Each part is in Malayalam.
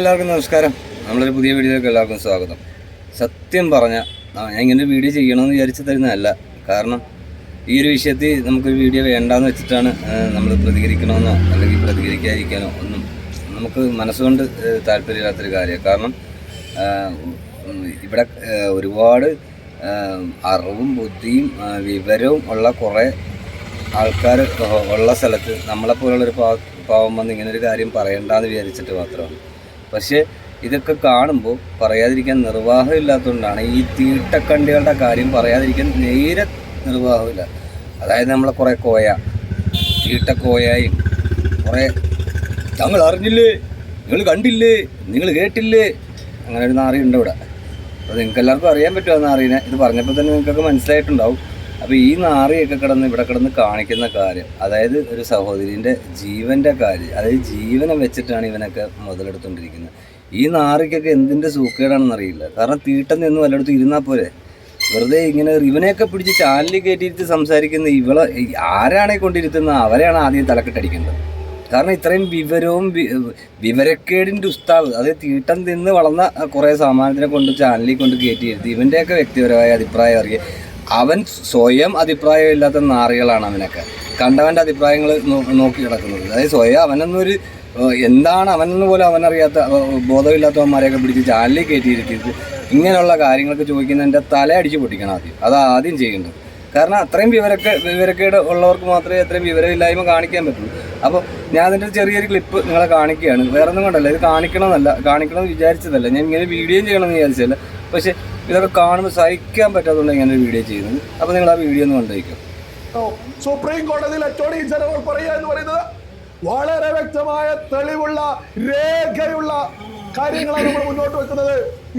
എല്ലാവർക്കും നമസ്കാരം. നമ്മളൊരു പുതിയ വീഡിയോയിലേക്ക് എല്ലാവർക്കും സ്വാഗതം. സത്യം പറഞ്ഞാൽ ഞാൻ ഇങ്ങനെ വീഡിയോ ചെയ്യണമെന്ന് വിചാരിച്ചു തരുന്നതല്ല. കാരണം ഈ ഒരു വിഷയത്തിൽ നമുക്കൊരു വീഡിയോ വേണ്ടാന്ന് വെച്ചിട്ടാണ് നമ്മൾ പ്രതികരിക്കണമെന്നോ അല്ലെങ്കിൽ പ്രതികരിക്കാതിരിക്കാനോ ഒന്നും നമുക്ക് മനസ്സുകൊണ്ട് താല്പര്യമില്ലാത്തൊരു കാര്യമാണ്. കാരണം ഇവിടെ ഒരുപാട് അറിവും ബുദ്ധിയും വിവരവും ഉള്ള കുറേ ആൾക്കാർ ഉള്ള സ്ഥലത്ത് നമ്മളെപ്പോലുള്ളൊരു പാവം വന്ന് ഇങ്ങനൊരു കാര്യം പറയണ്ടെന്ന് വിചാരിച്ചിട്ട് മാത്രമാണ്. പക്ഷേ ഇതൊക്കെ കാണുമ്പോൾ പറയാതിരിക്കാൻ നിർവാഹം ഇല്ലാത്തതുകൊണ്ടാണ് ഈ തീട്ടക്കണ്ടികളുടെ കാര്യം പറയാതിരിക്കാൻ നേരെ നിർവാഹമില്ല അതായത് നമ്മളെ കുറേ കോയ തീട്ടക്കോയായും കുറേ ഞങ്ങൾ അറിഞ്ഞില്ലേ? നിങ്ങൾ കണ്ടില്ലേ? നിങ്ങൾ കേട്ടില്ലേ? അങ്ങനെ ഒരു നാറിയുണ്ട് ഇവിടെ. അപ്പോൾ നിങ്ങൾക്ക് എല്ലാവർക്കും അറിയാൻ പറ്റുമോ നാറീനെ. ഇത് പറഞ്ഞപ്പോൾ തന്നെ നിങ്ങൾക്കൊക്കെ മനസ്സിലായിട്ടുണ്ടാവും. അപ്പോൾ ഈ നാറിയൊക്കെ കിടന്ന് ഇവിടെ കിടന്ന് കാണിക്കുന്ന കാര്യം അതായത് ഒരു സഹോദരിന്റെ ജീവന്റെ കാര്യം അതായത് ജീവനെ വെച്ചിട്ടാണ് ഇവനൊക്കെ മുതലെടുത്തുകൊണ്ടിരിക്കുന്നത് ഈ നാറിക്കൊക്കെ എന്തിന്റെ സൂക്കേടാണെന്ന് അറിയില്ല. കാരണം തീട്ടം നിന്ന് വല്ലയിടത്തും ഇരുന്നാൽ പോരെ. വെറുതെ ഇങ്ങനെ ഇവനെയൊക്കെ പിടിച്ച് ചാനലിൽ കയറ്റിയിട്ട് സംസാരിക്കുന്ന ഇവളെ ആരാണെ കൊണ്ടിരുത്തുന്ന അവരെയാണ് ആദ്യം തലക്കെട്ടടിക്കേണ്ടത് കാരണം ഇത്രയും വിവരവും വിവരക്കേടിന്റെ ഉസ്താവ് അതായത് തീട്ടം തിന്ന് വളർന്ന കുറേ സാമാനത്തിനെ കൊണ്ട് ചാനലിൽ കൊണ്ട് കയറ്റിയിരുത്തി ഇവന്റെയൊക്കെ വ്യക്തിപരമായ അഭിപ്രായം അറിയ അവൻ സ്വയം അഭിപ്രായമില്ലാത്ത നാറികളാണ് അവനൊക്കെ. കണ്ടവന്റെ അഭിപ്രായങ്ങൾ നോക്കി കിടക്കുന്നത്. അതായത് സ്വയം അവനൊന്നൊരു എന്താണ് അവനെന്ന് പോലും അവനറിയാത്ത ബോധമില്ലാത്തവന്മാരെയൊക്കെ പിടിച്ച് ചാനലിൽ കയറ്റിയിരുത്തിയിട്ട് ഇങ്ങനെയുള്ള കാര്യങ്ങളൊക്കെ ചോദിക്കുന്നതിന്റെ തല അടിച്ച് പൊട്ടിക്കണം ആദ്യം. അത് ആദ്യം ചെയ്യേണ്ടത്. കാരണം അത്രയും വിവരക്കെ വിവരക്കേട് ഉള്ളവർക്ക് മാത്രമേ അത്രയും വിവരമില്ലായ്മ കാണിക്കാൻ പറ്റുള്ളൂ. അപ്പോൾ ഞാൻ അതിന്റെ ചെറിയൊരു ക്ലിപ്പ് നിങ്ങളെ കാണിക്കുകയാണ്. വേറെ ഒന്നും കൊണ്ടല്ല. ഇത് കാണിക്കണമെന്നല്ല കാണിക്കണമെന്ന് വിചാരിച്ചതല്ല. ഞാൻ ഇങ്ങനെ വീഡിയോയും ചെയ്യണമെന്ന് വിചാരിച്ചല്ല പക്ഷേ ഇതൊക്കെ കാണുമ്പോൾ സഹിക്കാൻ പറ്റാത്തതുകൊണ്ട് ഇങ്ങനെ ഒരു വീഡിയോ ചെയ്യുന്നത് അപ്പോൾ നിങ്ങൾ ആ വീഡിയോ ഒന്ന് കണ്ടുവയ്ക്കും സുപ്രീം കോടതിയിൽ അറ്റോർണി ജനറൽ പറയുക എന്ന് പറയുന്നത് വളരെ വ്യക്തമായ തെളിവുള്ള രേഖയുള്ള കാര്യങ്ങളാണ് നമ്മൾ മുന്നോട്ട് വെക്കുന്നത്.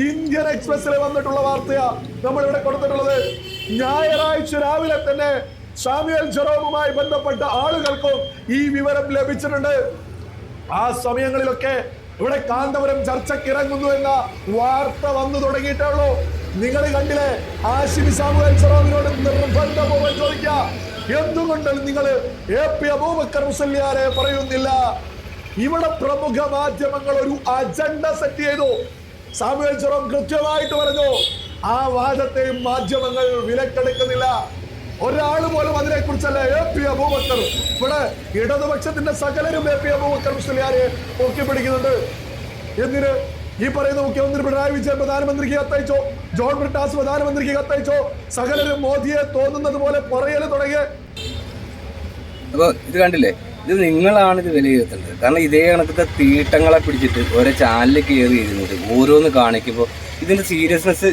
ഇന്ത്യൻ എക്സ്പ്രസിൽ വന്നിട്ടുള്ള വാർത്തയാ നമ്മൾ ഇവിടെ കൊടുത്തിട്ടുള്ളത്. ഞായറാഴ്ച രാവിലെ തന്നെ സാമുവൽ ജെറോമുമായി ബന്ധപ്പെട്ട ആളുകൾക്കും ഈ വിവരം ലഭിച്ചിട്ടുണ്ട്. ആ സമയങ്ങളിലൊക്കെ ഇവിടെ കാന്തപുരം ചർച്ചയ്ക്ക് ഇറങ്ങുന്നു എന്ന വാർത്ത വന്നു തുടങ്ങിയിട്ടേ ഉള്ളൂ. നിങ്ങൾ കണ്ടില്ലേ? ആശിമി സാമുവൽ സറോവിനോട് നിർബന്ധപൂർവം ചോദിക്കാം എന്തുകൊണ്ട് നിങ്ങൾ എ പി അബൂബക്കർ മുസല്യാരെ പറയുന്നില്ല. ഇവിടെ പ്രമുഖ മാധ്യമങ്ങൾ ഒരു അജണ്ട സെറ്റ് ചെയ്തു. സാമുവൽ സറോം കൃത്യമായിട്ട് പറഞ്ഞു. ആ വാദത്തെയും മാധ്യമങ്ങൾ വിലക്കെടുക്കുന്നില്ല. ഒരാൾ പോലും അതിനെ കുറിച്ചല്ല എ പി അബൂബക്കർ. ഇവിടെ ഇടതുപക്ഷത്തിന്റെ സകലരും എ പി അബൂബക്കർ മുസ്ലിയാരെ പൊക്കി പിടിക്കുന്നുണ്ട് എന്തിന്? ഈ പറയുന്ന മുഖ്യമന്ത്രി പിണറായി വിജയൻ പ്രധാനമന്ത്രിക്ക് കത്തയച്ചോ. ജോൺ ബ്രിട്ടാസ് പ്രധാനമന്ത്രിക്ക് കത്തയച്ചോ. സകലരും മോദിയെ തോന്നുന്നത് പോലെ പറയൽ തുടങ്ങിയ അപ്പോൾ ഇത് കണ്ടില്ലേ? ഇത് നിങ്ങളാണ് ഇത് വിലയിരുത്തേണ്ടത് കാരണം ഇതേ കണക്കത്തെ തീട്ടങ്ങളെ പിടിച്ചിട്ട് ഓരോ ചാനലിൽ കയറി ഇരുന്നിട്ട് ഓരോന്ന് കാണിക്കുമ്പോൾ ഇതിന്റെ സീരിയസ്നെസ്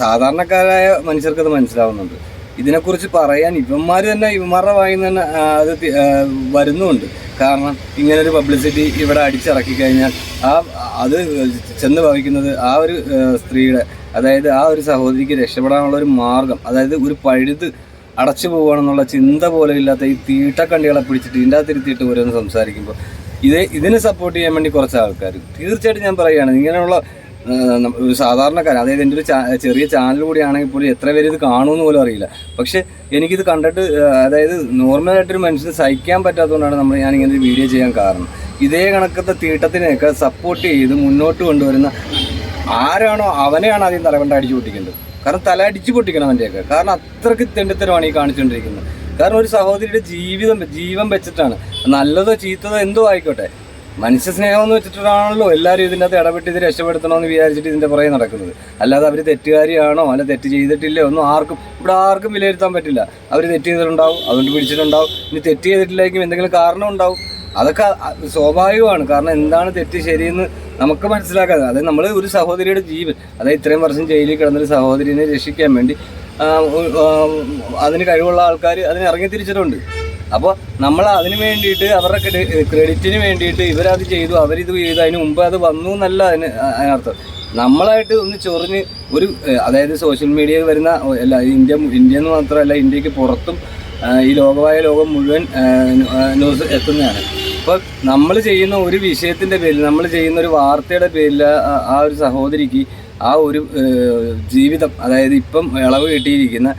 സാധാരണക്കാരായ മനുഷ്യർക്ക് അത് മനസ്സിലാവുന്നുണ്ട്. ഇതിനെക്കുറിച്ച് പറയാൻ ഇവന്മാർ തന്നെ ഇവന്മാരുടെ വായിന്ന് തന്നെ അത് വരുന്നുമുണ്ട്. കാരണം ഇങ്ങനൊരു പബ്ലിസിറ്റി ഇവിടെ അടിച്ചിറക്കി കഴിഞ്ഞാൽ ആ അത് ചെന്ന് ഭവിക്കുന്നത് ആ ഒരു സ്ത്രീയുടെ അതായത് ആ ഒരു സഹോദരിക്ക് രക്ഷപ്പെടാനുള്ള ഒരു മാർഗം അതായത് ഒരു പഴുത് അടച്ചു പോവുകയാണെന്നുള്ള ചിന്ത പോലും ഇല്ലാത്ത ഈ തീട്ടക്കണ്ടികളെ പിടിച്ചിട്ട് ഇതിന്റെ അകത്ത് ഇരുത്തിയിട്ട് ഓരോന്ന് സംസാരിക്കുമ്പോൾ ഇത് ഇതിനെ സപ്പോർട്ട് ചെയ്യാൻ വേണ്ടി കുറച്ച് ആൾക്കാർ തീർച്ചയായിട്ടും ഞാൻ പറയുകയാണ് ഇങ്ങനെയുള്ള സാധാരണക്കാരൻ അതായത് എന്റെ ഒരു ചെറിയ ചാനൽ കൂടിയാണെങ്കിൽ പോലും എത്ര പേര് ഇത് കാണുമെന്ന് പോലും അറിയില്ല. പക്ഷേ എനിക്കിത് കണ്ടിട്ട് അതായത് നോർമലായിട്ടൊരു മനുഷ്യന് സഹിക്കാൻ പറ്റാത്തതുകൊണ്ടാണ് നമ്മൾ ഞാൻ ഇങ്ങനെ ഒരു വീഡിയോ ചെയ്യാൻ കാരണം. ഇതേ കണക്കത്തെ തീട്ടത്തിനെയൊക്കെ സപ്പോർട്ട് ചെയ്ത് മുന്നോട്ട് കൊണ്ടുവരുന്ന ആരാണോ അവനെയാണ് ആദ്യം തലകൊണ്ട് അടിച്ചു പൊട്ടിക്കേണ്ടത്. കാരണം തല അടിച്ചു പൊട്ടിക്കണം അവന്റെയൊക്കെ കാരണം അത്രയ്ക്ക് തെണ്ടിത്തരമാണ് ഈ കാണിച്ചുകൊണ്ടിരിക്കുന്നത്. കാരണം ഒരു സഹോദരിയുടെ ജീവിതം ജീവൻ വെച്ചിട്ടാണ്. നല്ലതോ ചീത്തതോ എന്തോ ആയിക്കോട്ടെ. മനുഷ്യ സ്നേഹം എന്ന് വെച്ചിട്ടാണല്ലോ എല്ലാവരും ഇതിന്റെ ഇടപെട്ട് ഇത് രക്ഷപ്പെടുത്തണമെന്ന് വിചാരിച്ചിട്ട് ഇതിന്റെ പുറകെ നടക്കുന്നത്. അല്ലാതെ അവർ തെറ്റുകാരിയാണോ? അല്ല തെറ്റ് ചെയ്തിട്ടില്ല? ഒന്നും ആർക്കും ഇവിടെ ആർക്കും വിലയിരുത്താൻ പറ്റില്ല. അവർ തെറ്റ് ചെയ്തിട്ടുണ്ടാവും അതുകൊണ്ട് പിടിച്ചിട്ടുണ്ടാവും. ഇനി തെറ്റ് ചെയ്തിട്ടില്ലെങ്കിൽ എന്തെങ്കിലും കാരണം ഉണ്ടാവും. അതൊക്കെ സ്വാഭാവികമാണ്. കാരണം എന്താണ് തെറ്റ് ശരിയെന്ന് നമുക്ക് മനസ്സിലാക്കാതെ അതായത് നമ്മൾ ഒരു സഹോദരിയുടെ ജീവൻ അതായത് ഇത്രയും വർഷം ജയിലിൽ കിടന്നൊരു സഹോദരിനെ രക്ഷിക്കാൻ വേണ്ടി അതിന് കഴിവുള്ള ആൾക്കാർ അതിന് ഇറങ്ങി തിരിച്ചിട്ടുണ്ട്. അപ്പോൾ നമ്മൾ അതിന് വേണ്ടിയിട്ട് അവരുടെ ക്രെഡിറ്റിന് വേണ്ടിയിട്ട് ഇവരത് ചെയ്തു അവരിത് ചെയ്തു അതിന് മുമ്പ് അത് വന്നു എന്നല്ല അതിന് അതിനർത്ഥം. നമ്മളായിട്ട് ഒന്ന് ചൊറിഞ്ഞ് ഒരു അതായത് സോഷ്യൽ മീഡിയയിൽ വരുന്ന അല്ല ഇന്ത്യ ഇന്ത്യ എന്ന് മാത്രമല്ല ഇന്ത്യയ്ക്ക് പുറത്തും ഈ ലോകമായ ലോകം മുഴുവൻ ന്യൂസ് എത്തുന്നതാണ്. അപ്പോൾ നമ്മൾ ചെയ്യുന്ന ഒരു വിഷയത്തിന്റെ പേരിൽ നമ്മൾ ചെയ്യുന്ന ഒരു വാർത്തയുടെ പേരിൽ ആ ഒരു സഹോദരിക്ക് ആ ഒരു ജീവിതം അതായത് ഇപ്പം ഇളവ് കിട്ടിയിരിക്കുന്ന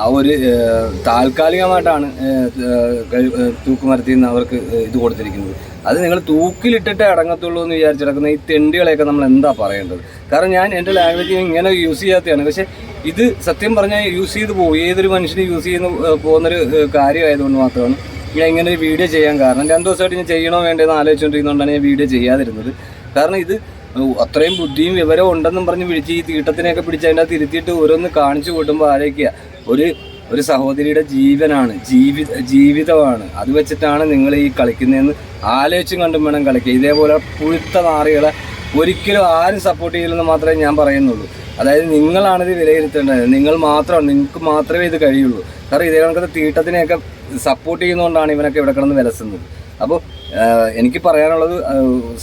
ആ ഒരു താൽക്കാലികമായിട്ടാണ് തൂക്കുമരത്തിൽ നിന്ന് അവർക്ക് ഇത് കൊടുത്തിരിക്കുന്നത്. അത് നിങ്ങൾ തൂക്കിലിട്ടിട്ട് അടങ്ങത്തുള്ളൂ എന്ന് വിചാരിച്ചിടക്കുന്ന ഈ തെണ്ടികളെയൊക്കെ നമ്മൾ എന്താ പറയേണ്ടത്? കാരണം ഞാൻ എന്റെ ലാംഗ്വേജ് ഇങ്ങനെ യൂസ് ചെയ്യാത്തതാണ്. പക്ഷേ ഇത് സത്യം പറഞ്ഞാൽ യൂസ് ചെയ്ത് പോകും. ഏതൊരു മനുഷ്യനും യൂസ് ചെയ്യുന്ന പോകുന്നൊരു കാര്യമായതുകൊണ്ട് മാത്രമാണ് ഞാൻ ഇങ്ങനെ ഒരു വീഡിയോ ചെയ്യാൻ കാരണം. രണ്ട് ദിവസമായിട്ട് ഞാൻ ചെയ്യണോ വേണ്ടതെന്ന് ആലോചിച്ചുകൊണ്ടിരുന്നതുകൊണ്ടാണ് ഞാൻ വീഡിയോ ചെയ്യാതിരുന്നത്. കാരണം ഇത് അത്രയും ബുദ്ധിയും വിവരവും ഉണ്ടെന്നും പറഞ്ഞ് വിളിച്ച് ഈ തീട്ടത്തിനെയൊക്കെ പിടിച്ച് അതിന്റെ അകത്ത് ഇരുത്തിയിട്ട് ഓരോന്ന് കാണിച്ചു കൂട്ടുമ്പോൾ ആലോചിക്കുക ഒരു ഒരു സഹോദരിയുടെ ജീവനാണ് ജീവി ജീവിതമാണ്. അത് വെച്ചിട്ടാണ് നിങ്ങൾ ഈ കളിക്കുന്നതെന്ന് ആലോചിച്ചും കണ്ടും വേണം കളിക്കുക ഇതേപോലെ പുഴുത്ത നാറികളെ ഒരിക്കലും ആരും സപ്പോർട്ട് ചെയ്യില്ലെന്ന് മാത്രമേ ഞാൻ പറയുന്നുള്ളൂ. അതായത് നിങ്ങളാണിത് വിലയിരുത്തേണ്ടത്. നിങ്ങൾ മാത്രം നിങ്ങൾക്ക് മാത്രമേ ഇത് കഴിയുള്ളൂ. കാരണം ഇതേ കണക്കത്തെ തീട്ടത്തിനെയൊക്കെ സപ്പോർട്ട് ചെയ്യുന്നതുകൊണ്ടാണ് ഇവനൊക്കെ ഇവിടെ കിടന്ന് വിലസുന്നത്. അപ്പോൾ എനിക്ക് പറയാനുള്ളത്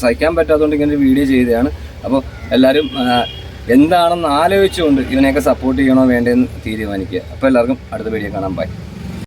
സഹിക്കാൻ പറ്റാത്തതുകൊണ്ട് ഇങ്ങനെ ഒരു വീഡിയോ ചെയ്തതാണ്. അപ്പോൾ എല്ലാവരും എന്താണെന്ന് ആലോചിച്ചുകൊണ്ട് ഇവനെയൊക്കെ സപ്പോർട്ട് ചെയ്യണോ വേണ്ടതെന്ന് തീരുമാനിക്കുക. അപ്പോൾ എല്ലാവർക്കും അടുത്ത വീഡിയോ കാണാൻ ബൈ